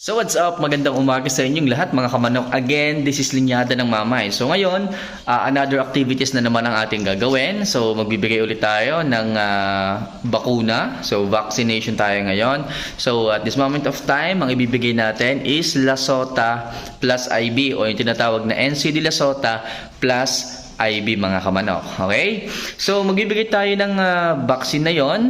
So what's up? Magandang umaga sa inyong lahat mga kamanok. Again, this is Linyada ng Mamay. So ngayon, ah, another activities na naman ang ating gagawin. So magbibigay ulit tayo ng ah, bakuna. So vaccination tayo ngayon. So at this moment of time, ang ibibigay natin is Lasota plus IB o yung tinatawag na NCD Lasota plus IB mga kamanok. Okay? So magbibigay tayo ng ah, vaccine na yon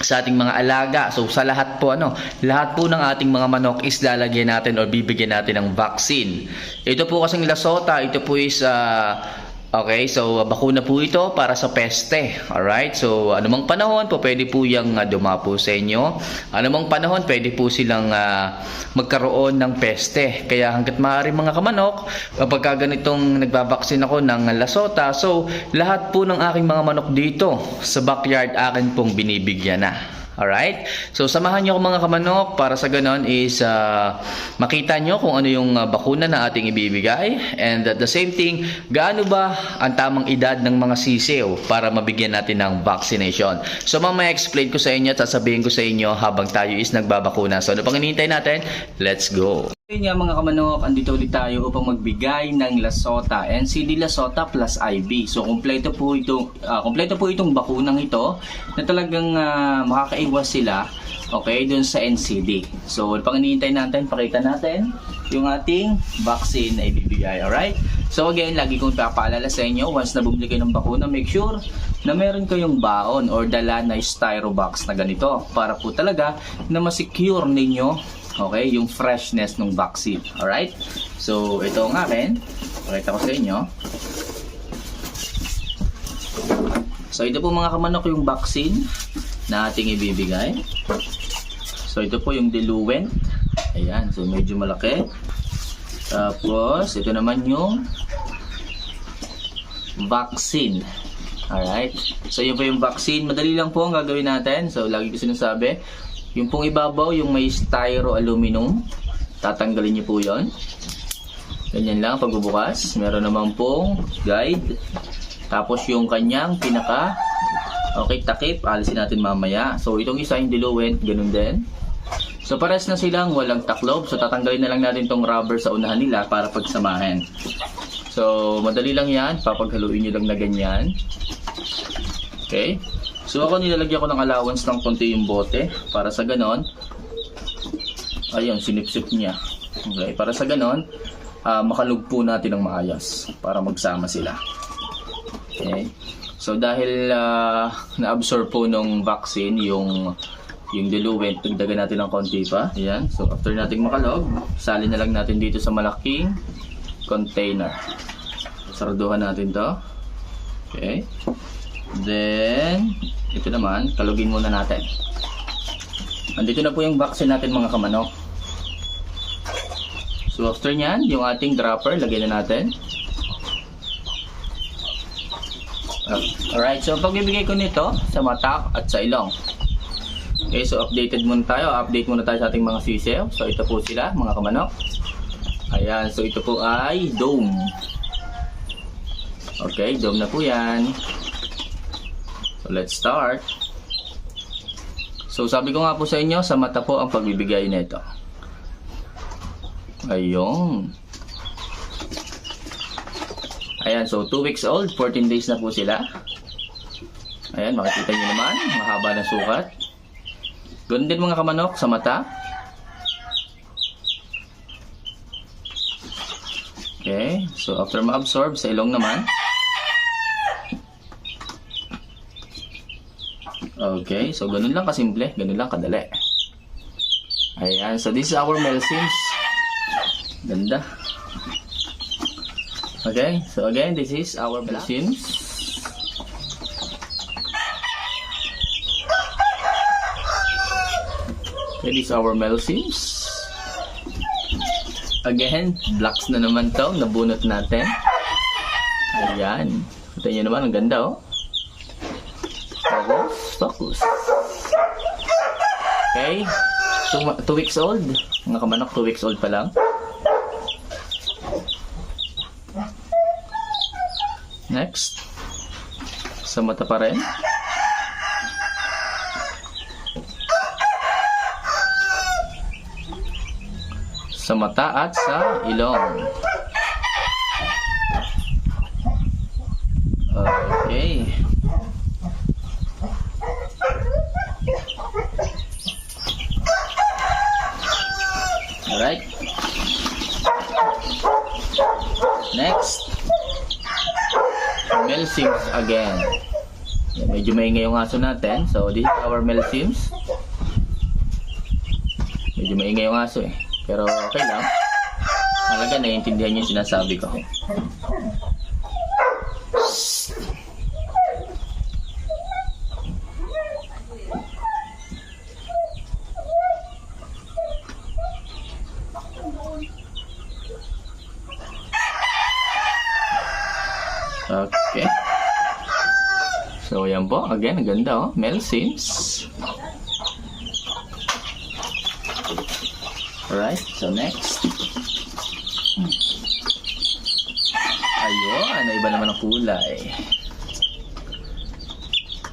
sa ating mga alaga. So sa lahat po ano, lahat po ng ating mga manok is lalagyan natin or bibigyan natin ng vaccine. Ito po kasing Lasota, ito po is ah, Okay, so bakuna po ito para sa peste. Alright, so anumang panahon po pwede po yung uh, dumapo sa inyo. Anumang panahon pwede po silang ah, magkaroon ng peste. Kaya hanggat maaari mga kamanok, kapag ganitong nagbabaksin ako ng lasota, so lahat po ng aking mga manok dito sa backyard akin pong binibigyan na. Alright? So, samahan nyo ako mga kamanok para sa ganon is ah, makita nyo kung ano yung ah, bakuna na ating ibibigay. And at the same thing, gaano ba ang tamang edad ng mga sisiw para mabigyan natin ng vaccination. So, mamaya explain ko sa inyo at sasabihin ko sa inyo habang tayo is nagbabakuna. So, ano pang hinihintay natin? Let's go! Ayun mga kamanok, andito ulit tayo upang magbigay ng Lasota, NCD Lasota plus IB. So kumpleto po itong ah, kumpleto po itong bakunang ito na talagang ah, makakaiwas sila okay dun sa NCD. So pang hinihintay natin, pakita natin yung ating vaccine na ibibigay, alright? So again, lagi kong papaalala sa inyo, once na bumili kayo ng bakuna, make sure na meron kayong baon or dala na styro box na ganito para po talaga na ma-secure ninyo Okay, yung freshness ng vaccine. Alright? So, ito ang akin. Pakita ko sa inyo. So, ito po mga kamanok yung vaccine na ating ibibigay. So, ito po yung diluent. Ayan. So, medyo malaki. Tapos, ito naman yung vaccine. Alright? So, yun po yung vaccine. Madali lang po ang gagawin natin. So, lagi ko sinasabi, yung pong ibabaw, yung may styro aluminum, tatanggalin niyo po yon. Ganyan lang pagbubukas. Meron naman pong guide. Tapos yung kanyang pinaka okay takip, alisin natin mamaya. So itong isa yung diluent, ganun din. So pares na silang walang taklob. So tatanggalin na lang natin tong rubber sa unahan nila para pagsamahin. So madali lang yan. Papaghaluin nyo lang na ganyan. Okay. So ako nilalagyan ko ng allowance ng konti yung bote para sa ganon. Ayun, sinipsip niya. Okay, para sa ganon, ah, makalugpo natin ng maayos para magsama sila. Okay. So dahil ah, na-absorb po nung vaccine yung yung diluent, dagdagan natin ng konti pa. Ayan. So after nating makalog, salin na lang natin dito sa malaking container. Sarduhan natin to. Okay. Then, ito naman, kalugin muna natin. Andito na po yung vaccine natin mga kamanok. So after nyan, yung ating dropper, lagyan na natin. Uh, Alright, so pagbibigay ko nito sa mata at sa ilong. Okay, so updated muna tayo. Update muna tayo sa ating mga sisew. So ito po sila, mga kamanok. Ayan, so ito po ay dome. Okay, dome na po yan. Let's start. So sabi ko nga po sa inyo, sa mata po ang pagbibigay nito. Ayun. Ayan, so 2 weeks old, 14 days na po sila. Ayan, makikita nyo naman, mahaba na sukat. Ganun din mga kamanok sa mata. Okay, so after ma-absorb sa ilong naman. Okay, so ganun lang kasimple, ganun lang kadali. Ayan, so this is our Melsims. Ganda. Okay, so again, this is our Melsims. Okay, this is our Melsims. Again, blocks na naman to, nabunot natin. Ayan. Kita nyo naman, ang ganda oh. Focus. Okay. Two, two weeks old. Mga kamanok, two weeks old pa lang. Next. Sa mata pa rin. Sa mata at sa ilong. Okay. Alright. Next. Male Sims again. Medyo maingay yung aso natin. So, this is our male Sims. Medyo maingay yung aso eh. Pero okay lang. Malaga naiintindihan niyo yung sinasabi ko. Okay. So, yan po. Again, ang ganda oh. Mel Sims. Alright, so next. Ayun, iba naman ang kulay.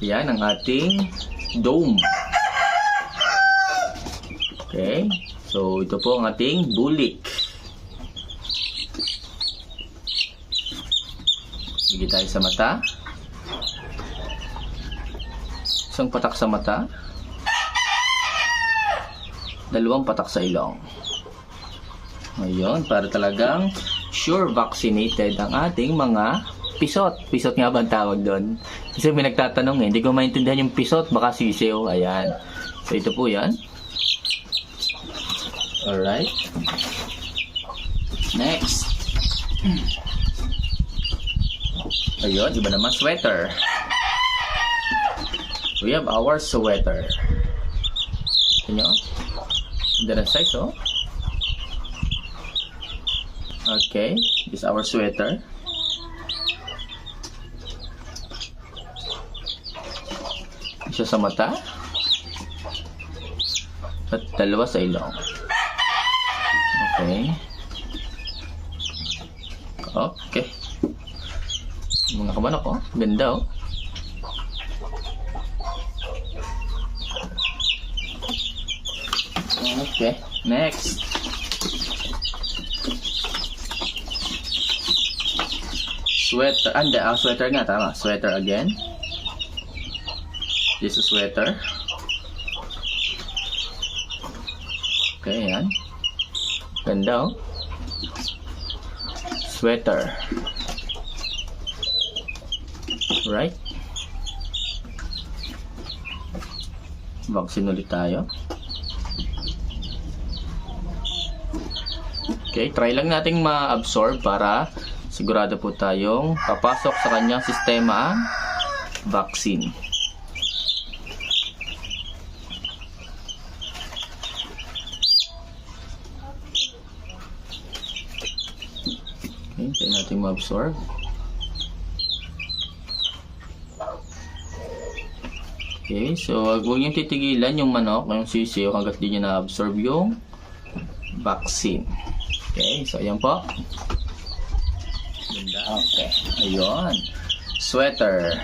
Yan ang ating dome. Okay, so ito po ang ating bulik. Sige tayo sa mata. Isang patak sa mata. Dalawang patak sa ilong. Ngayon, para talagang sure vaccinated ang ating mga pisot. Pisot nga ba ang tawag doon? Kasi may nagtatanong eh, hindi ko maintindihan yung pisot, baka sisiw. Ayan. So ito po yan. Alright. Next. Ayun, iba naman sweater. We have our sweater. Ito nyo? Ganda ng size, oh. Okay, this is our sweater. Isa sa mata. At dalawa sa ilong. Okay. Okay. Mga kamanok, oh. Ganda, oh. Okay. Next. Sweater. Ah, hindi. Ah, sweater nga. Tama. Sweater again. This is sweater. Okay, yan. Ganda, oh. Sweater. Right? Vaccine ulit tayo. Okay, try lang nating ma-absorb para sigurado po tayong papasok sa kanyang sistema ang vaccine. Okay, try natin ma-absorb. Okay, so wag huwag niyong titigilan yung manok, yung sisiyo hanggat di niya na-absorb yung vaccine. Okay, so ayan po. Ganda. Okay, ayun. Sweater.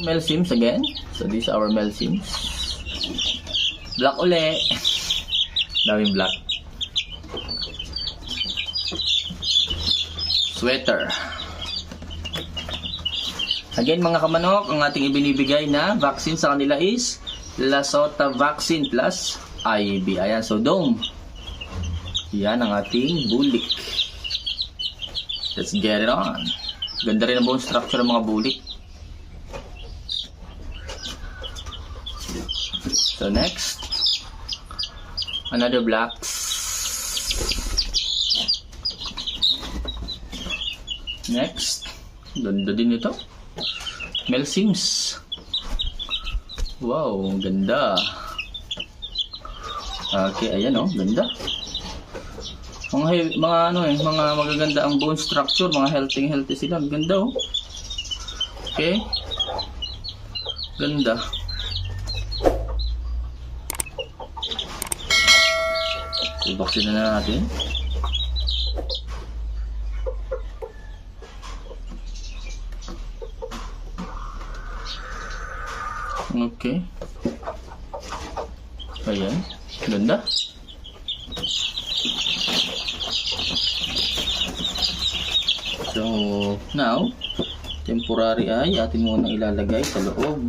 Mel Sims again. So this is our Mel Sims. Black uli. Daming black. Sweater. Again mga kamanok, ang ating ibinibigay na vaccine sa kanila is Lasota Vaccine Plus IB. Ayan, so dome. Yan ang ating bulik. Let's get it on. Ganda rin ang bone structure ng mga bulik. So next, another blacks. Next, ganda din ito. Mel Sims. Wow, ganda. Okay, ayan oh, ganda. Mga mga ano eh, mga magaganda ang bone structure, mga healthy healthy sila. Ganda oh. Okay. Ganda. I-vaccine na natin. Okay. Ayan. Ganda. Oh, now, temporary ay atin muna ilalagay sa loob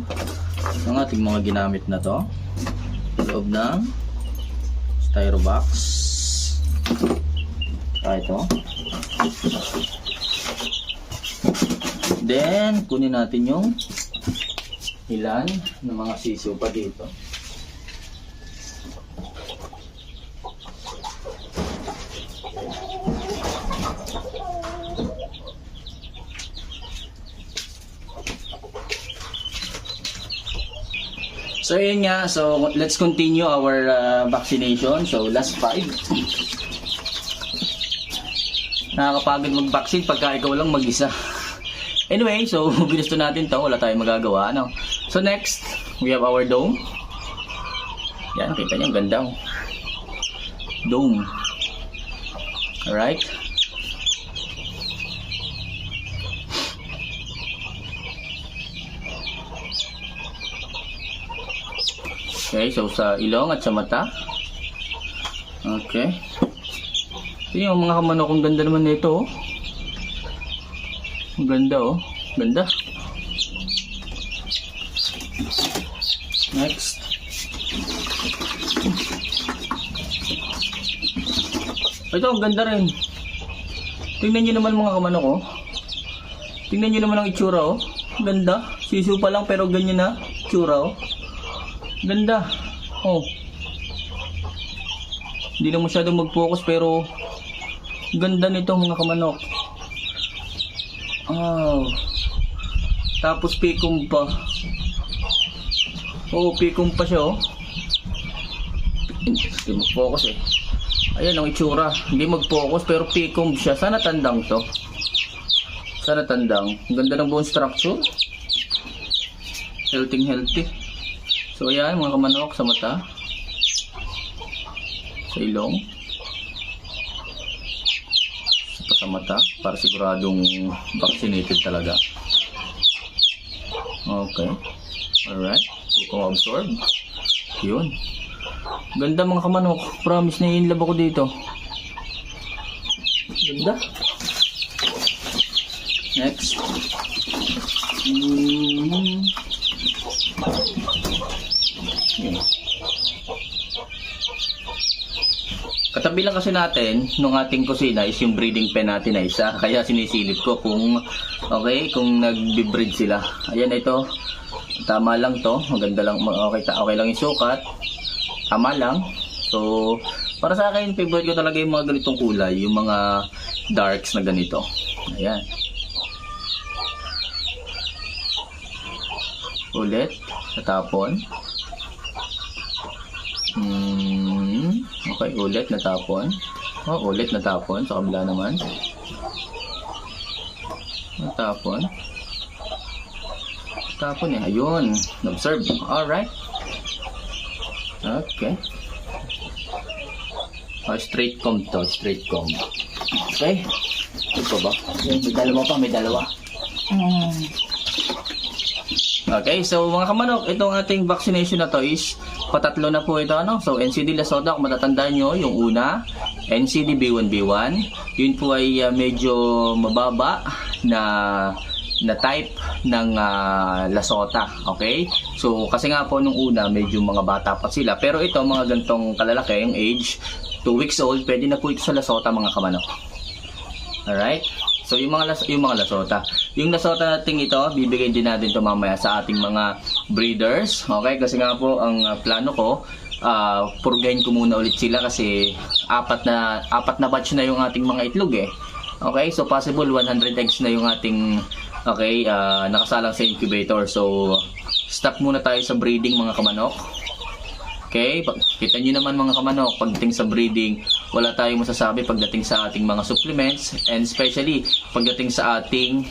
ng ating mga ginamit na to. Sa loob ng styro box. Saka ito. Then, kunin natin yung ilan ng mga sisiw pa dito. So yun nga, so let's continue our uh, vaccination. So last five. Nakakapagod mag-vaccine pagka ikaw lang mag-isa. Anyway, so ginusto natin to, wala tayong magagawa, ano. So next, we have our dome. Yan, kita niyo, ang ganda. oh. Dome. Alright. Okay, so sa ilong at sa mata. Okay. Ito yung mga kamanok, ang ganda naman nito. Oh. Ang ganda oh. Ganda. Next. Ito, ang ganda rin. Tingnan nyo naman mga kamanok oh. Tingnan nyo naman ang itsura oh. Ganda. Sisu pa lang pero ganyan na. Itsura oh. Ganda. Oh. Hindi na masyadong mag-focus pero ganda nito mga kamanok. Oh. Tapos pikum pa. Oh, pikum pa siya oh. Hindi mag-focus eh. Ayan ang itsura. Hindi mag-focus pero pikum siya. Sana tandang to. Sana tandang. Ang ganda ng bone structure. Healthy healthy. So ayan mga kamanok sa mata. Sa ilong. Sa mata para siguradong vaccinated talaga. Okay. Alright. Hindi ko absorb. Yun. Ganda mga kamanok. Promise na in love ako dito. Ganda. Next. Mm. Yun. Katabi lang kasi natin nung ating kusina is yung breeding pen natin na isa. Kaya sinisilip ko kung okay, kung nagbe-breed sila. Ayan ito. Tama lang to. Maganda lang. Okay, ta- okay lang yung sukat. Tama lang. So, para sa akin, favorite ko talaga yung mga ganitong kulay. Yung mga darks na ganito. Ayan. Ulit. Natapon. Hmm, okay, ulit natapon. Oh, ulit natapon sa kabila naman. Natapon. Tapon eh. Ayun. Observe. Alright. Okay. Oh, straight comb to. Straight comb. Okay. Ito ba? May dalawa pa. May dalawa. Hmm. Okay, so mga kamanok, itong ating vaccination na to is patatlo na po ito ano. So NCD Lasota, kung matatandaan nyo, yung una, NCD B1B1, yun po ay uh, medyo mababa na na type ng uh, Lasota, okay? So kasi nga po nung una, medyo mga bata pa sila, pero ito mga gantong kalalaki, yung age 2 weeks old, pwede na po ito sa Lasota mga kamanok. Alright? So yung mga yung mga lasota. Yung lasota natin ito, bibigay din natin to mamaya sa ating mga breeders. Okay? Kasi nga po ang uh, plano ko uh, purgahin ko muna ulit sila kasi apat na apat na batch na yung ating mga itlog eh. Okay? So possible 100 eggs na yung ating okay, uh, nakasalang sa incubator. So stop muna tayo sa breeding mga kamanok. Okay, kita nyo naman mga kamanok, pagdating sa breeding, wala tayong masasabi pagdating sa ating mga supplements and especially pagdating sa ating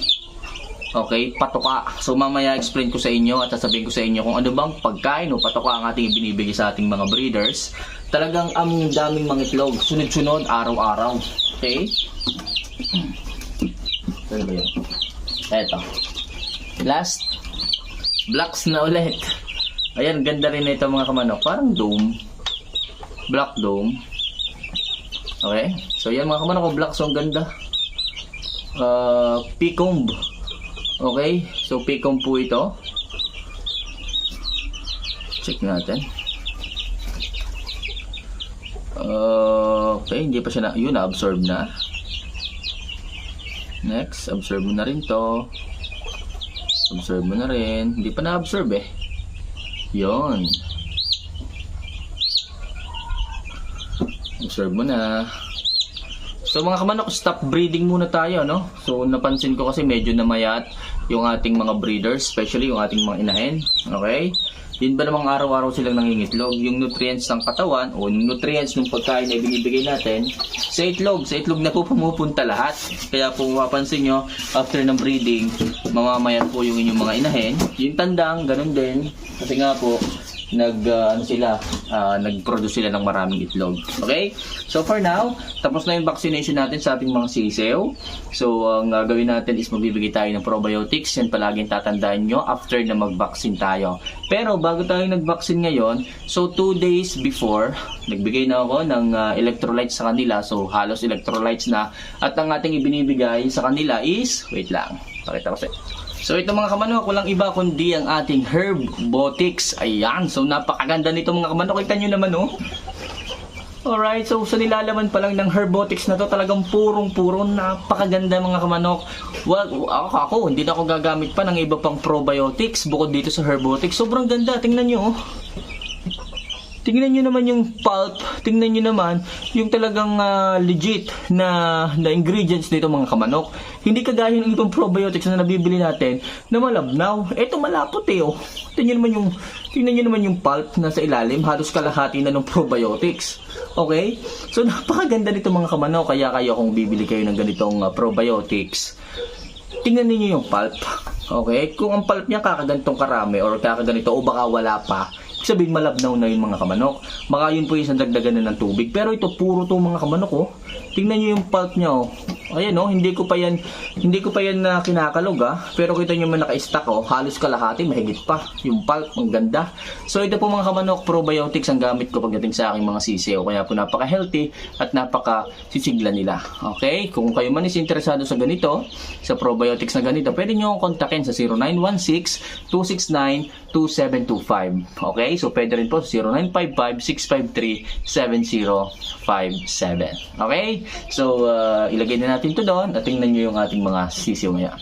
okay, patoka. So mamaya explain ko sa inyo at sasabihin ko sa inyo kung ano bang pagkain o patoka ang ating ibinibigay sa ating mga breeders. Talagang ang daming mga itlog, sunod-sunod, araw-araw. Okay? Ano ba yun? Last, blacks na ulit. Ayan, ganda rin na ito mga kamanok. Parang dome. Black dome. Okay? So yan mga kamanok, black so ang ganda. uh, Picomb. Okay? So, Picomb po ito. Check natin. Uh, okay, hindi pa siya na, yun, na-absorb na. Next, absorb mo na rin to. Absorb mo na rin. Hindi pa na-absorb eh. Yon. Absorb mo na. So mga kamanok, stop breeding muna tayo, no? So napansin ko kasi medyo namayat yung ating mga breeders, especially yung ating mga inahin. Okay? Yun ba namang araw-araw silang nangingitlog? Yung nutrients ng katawan o yung nutrients ng pagkain na binibigay natin sa itlog. Sa itlog na po pumupunta lahat. Kaya po mapapansin nyo, after ng breeding, mamamayat po yung inyong mga inahin. Yung tandang, ganun din. Kasi nga po, nag ah, ano sila ah, nag-produce sila ng maraming itlog. Okay? So for now, tapos na yung vaccination natin sa ating mga sisew. So ang gagawin natin is magbibigay tayo ng probiotics. Yan palaging tatandaan nyo after na mag-vaccine tayo. Pero bago tayo nag-vaccine ngayon, so 2 days before, nagbigay na ako ng ah, electrolytes sa kanila. So halos electrolytes na. At ang ating ibinibigay sa kanila is, wait lang, pakita ko sa So ito mga kamanok, walang iba kundi ang ating Herb Botics. Ayan, so napakaganda nito mga kamanok. Kita nyo naman oh. Alright, so sa nilalaman pa lang ng Herbotics na to talagang purong-puro napakaganda mga kamanok. Well, ako, ako, hindi na ako gagamit pa ng iba pang probiotics bukod dito sa Herbotics. Sobrang ganda, tingnan nyo oh. Tingnan nyo naman yung pulp, tingnan nyo naman yung talagang ah, legit na, na ingredients nito mga kamanok. Hindi kagaya ng ibang probiotics na nabibili natin na malabnaw. Ito malapot eh oh. Tingnan naman yung, tingnan nyo naman yung pulp na sa ilalim, halos kalahati na ng probiotics. Okay? So napakaganda nito mga kamanok, kaya kayo kung bibili kayo ng ganitong ah, probiotics, tingnan niyo yung pulp. Okay? Kung ang pulp niya kakaganitong karami or kakaganito o baka wala pa, sabihin malabnaw na yung mga kamanok. Baka yun po yung dagdagan na ng tubig. Pero ito puro to mga kamanok oh. Tingnan niyo yung pulp niya oh. Ayan oh, hindi ko pa yan hindi ko pa yan na kinakalog ah. Pero kita niyo man naka-stack oh, halos kalahati, mahigit pa. Yung pulp, ang ganda. So ito po mga kamanok, probiotics ang gamit ko pagdating sa aking mga sisiyo. Kaya po napaka-healthy at napaka-sisigla nila. Okay? Kung kayo man is interesado sa ganito, sa probiotics na ganito, pwede nyo kontakin sa 0916-269-2725. Okay? So pwede rin po sa 0955-653-7057. Okay? So uh, ilagay na natin to doon at tingnan nyo yung ating mga sisiyo ngayon.